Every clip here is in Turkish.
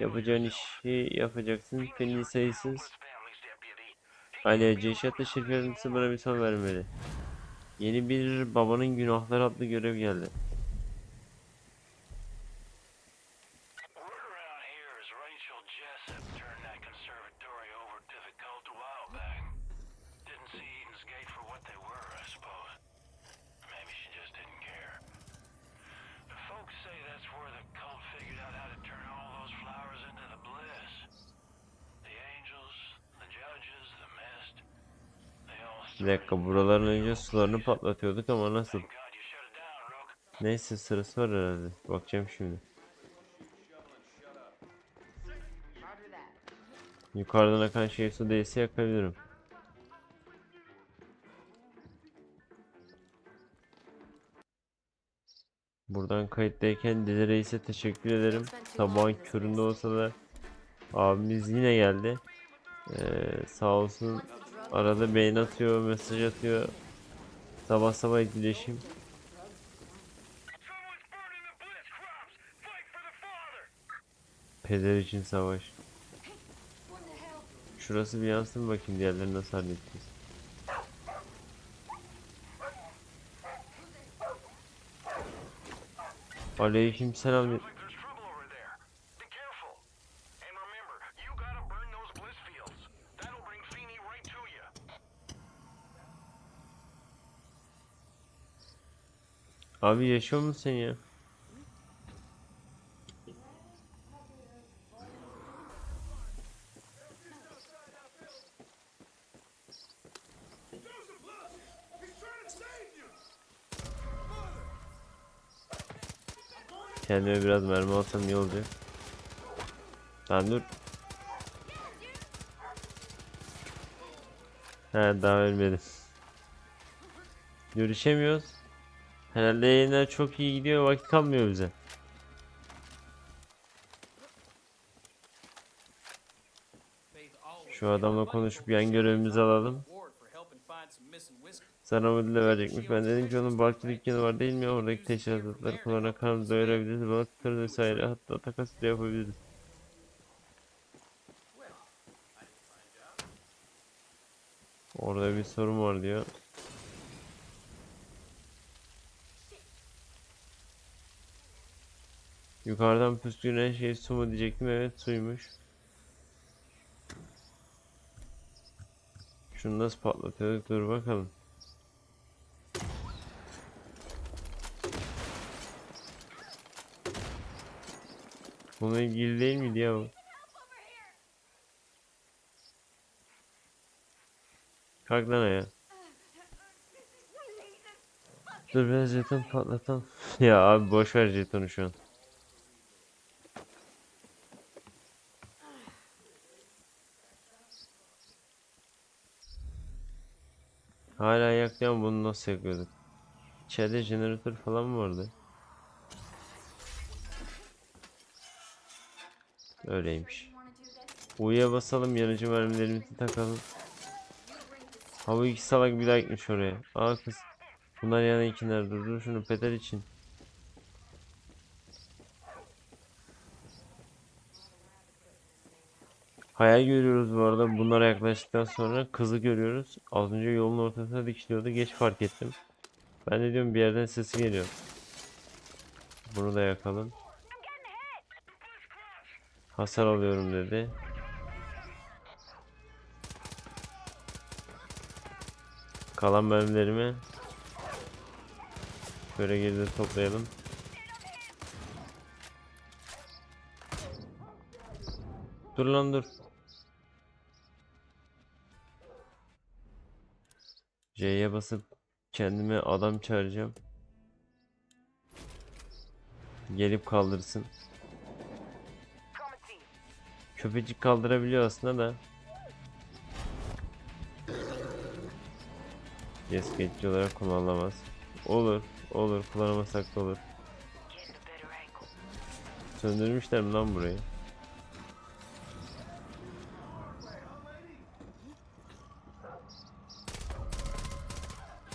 Yapacağın işi yapacaksın. Fenli sayısız. Ali Ceşat'la şirketimizi buna bir son vermeli. Yeni bir babanın günahları adlı görev geldi. Bir dakika buraların önce sularını patlatıyorduk ama nasıl? Neyse sırası var herhalde. Bakacağım şimdi. Yukarıdan akan şey su değilse yakabilirim. Buradan kayıttayken Deli Reis'e teşekkür ederim. Sabahın köründe olsa da abimiz yine geldi. Ee, sağ olsun arada beğeni atıyor, mesaj atıyor. Sabah sabah etkileşim. Peder için savaş. Şurası bir yansın bakayım diğerlerini nasıl halledeceğiz. Aleyküm selam. Abi yaşıyor musun sen ya? Kendime biraz mermi alsam iyi olacak. Lan dur. He daha ölmedim. Görüşemiyoruz. Herhalde yayınlar çok iyi gidiyor vakit kalmıyor bize. Şu adamla konuşup yan görevimizi alalım. Sana ödül de verecekmiş. Ben dedim ki onun barklı dükkanı var değil mi? Oradaki teşhisatları kullanarak karnı doyurabiliriz. Balık tutarız vesaire. Hatta takas bile yapabiliriz. Orada bir sorun var diyor. Yukarıdan püskürülen şey su mu diyecektim. Evet suymuş. Şunu nasıl patlatıyorduk? Dur bakalım. Bununla ilgili değil miydi ya bu? Kalk lan ayağa. Dur biraz jeton patlatalım. ya abi boş ver jetonu şu an. Hala yaklayan bunu nasıl yakıyorduk? İçeride jeneratör falan mı vardı? Öyleymiş. U'ya basalım yanıcı mermilerimizi takalım. Ha bu iki salak bir daha gitmiş oraya. Aa kız. Bunlar yana ikiler dur dur şunu pedal için. Hayal görüyoruz bu arada. Bunlara yaklaştıktan sonra kızı görüyoruz. Az önce yolun ortasına dikiliyordu. Geç fark ettim. Ben de diyorum bir yerden sesi geliyor. Bunu da yakalım. Hasar alıyorum dedi. Kalan mermilerimi şöyle geride toplayalım. Dur lan dur. C'ye basıp kendime adam çağıracağım. Gelip kaldırsın. Köpecik kaldırabiliyor aslında da. Yes geçici olarak kullanılamaz. Olur, olur. Kullanamasak da olur. Söndürmüşler mi lan burayı?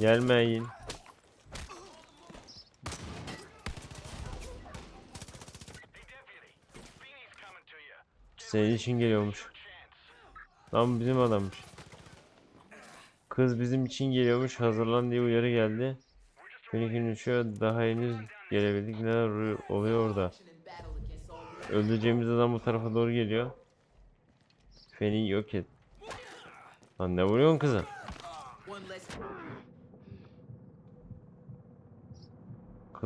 Gelmeyin. Senin için geliyormuş. Lan bizim adammış. Kız bizim için geliyormuş. Hazırlan diye uyarı geldi. Phoenix'in uçuyor. Daha henüz gelebildik. Neler oluyor- orada? Öldüreceğimiz adam bu tarafa doğru geliyor. Feni yok et. Lan ne vuruyorsun kıza?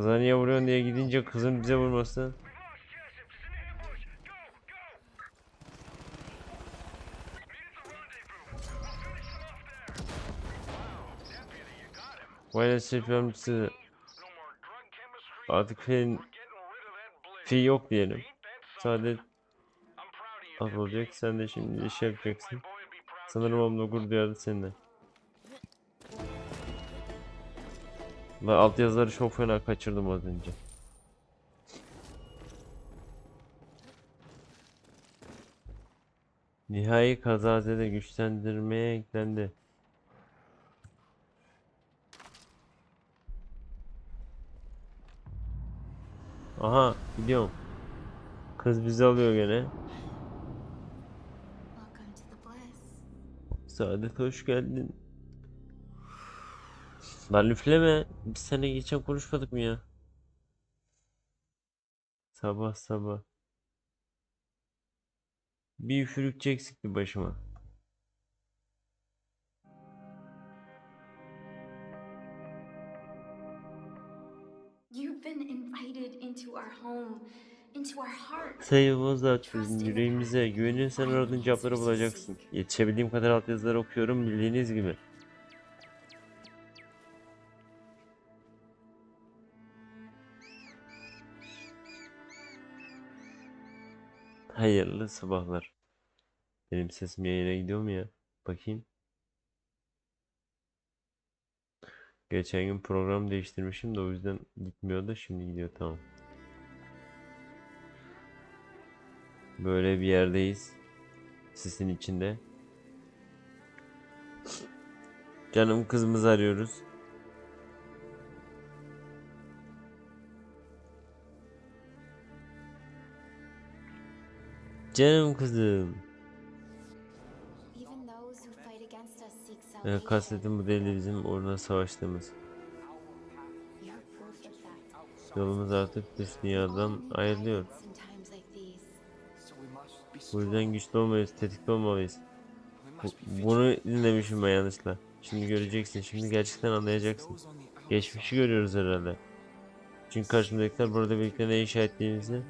Kıza niye vuruyorsun diye gidince kızın bize vurması. Sırf yardımcısı. Artık bliss. fi yok diyelim. Saadet az olacak. Sen de şimdi iş yapacaksın. Be proud. Sanırım abla gurur duyardı seninle. Ben alt yazıları çok fena kaçırdım az önce. Nihai kazazede güçlendirmeye eklendi. Aha gidiyorum. Kız bizi alıyor gene. Saadet hoş geldin. Lan üfleme. Biz sene geçen konuşmadık mı ya? Sabah sabah. Bir üfürükçe eksikti başıma. You've been invited into our home, yüreğimize. Güvenirsen aradığın cevapları bulacaksın. Yetişebildiğim kadar altyazıları okuyorum bildiğiniz gibi. Hayırlı sabahlar. Benim sesim yayına gidiyor mu ya? Bakayım. Geçen gün program değiştirmişim de o yüzden gitmiyordu. Şimdi gidiyor tamam. Böyle bir yerdeyiz. Sisin içinde. Canım kızımızı arıyoruz. Seek Ee, salvation. kastetim bu değil de bizim uğruna savaştığımız. Yolumuz artık dış dünyadan ayrılıyor. Bu yüzden güçlü olmalıyız, tetikte olmalıyız. Bu- bunu dinlemişim ben yanlışla. Şimdi göreceksin, şimdi gerçekten anlayacaksın. Geçmişi görüyoruz herhalde. Çünkü karşımdakiler burada birlikte ne inşa ettiğimizi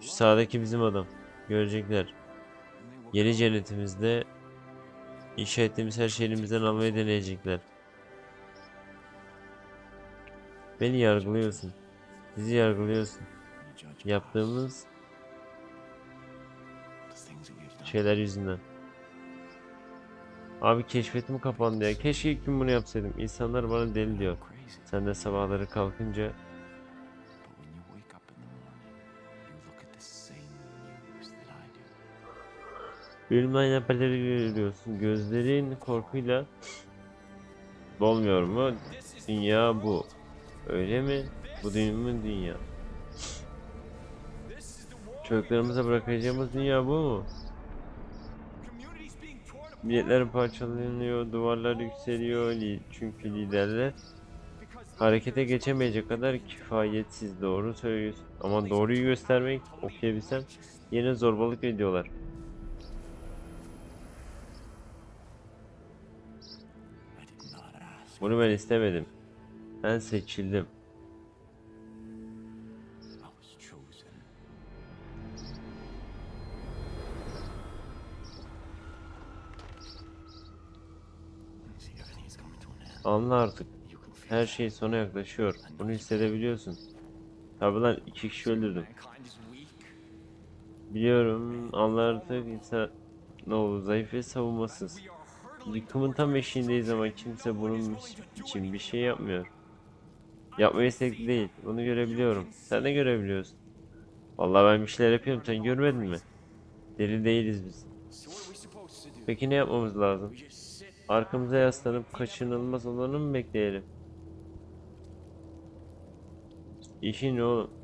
şu sağdaki bizim adam. Görecekler. Yeni cennetimizde inşa ettiğimiz her şeyi elimizden almayı deneyecekler. Beni yargılıyorsun. Bizi yargılıyorsun. Yaptığımız şeyler yüzünden. Abi keşfetim kapandı ya. Keşke ilk gün bunu yapsaydım. İnsanlar bana deli diyor. Sen de sabahları kalkınca Ölümden haberleri görüyorsun. Gözlerin korkuyla dolmuyor mu? Dünya bu. Öyle mi? Bu dünya mı dünya? Çocuklarımıza bırakacağımız dünya bu mu? Milletler parçalanıyor, duvarlar yükseliyor li- çünkü liderler harekete geçemeyecek kadar kifayetsiz doğru söylüyorsun. Ama doğruyu göstermek okuyabilsem yine zorbalık ediyorlar. Bunu ben istemedim. Ben seçildim. Anla artık. Her şey sona yaklaşıyor. Bunu hissedebiliyorsun. Tabi lan iki kişi öldürdüm. Biliyorum. Anla artık insan ne olur zayıf ve savunmasız. Yıkımın tam eşiğindeyiz ama kimse bunun için bir şey yapmıyor. Yapmayı istekli değil. Bunu görebiliyorum. Sen de görebiliyorsun. Vallahi ben bir şeyler yapıyorum. Sen görmedin mi? Deli değiliz biz. Peki ne yapmamız lazım? Arkamıza yaslanıp kaçınılmaz olanı mı bekleyelim? İşin oğlum?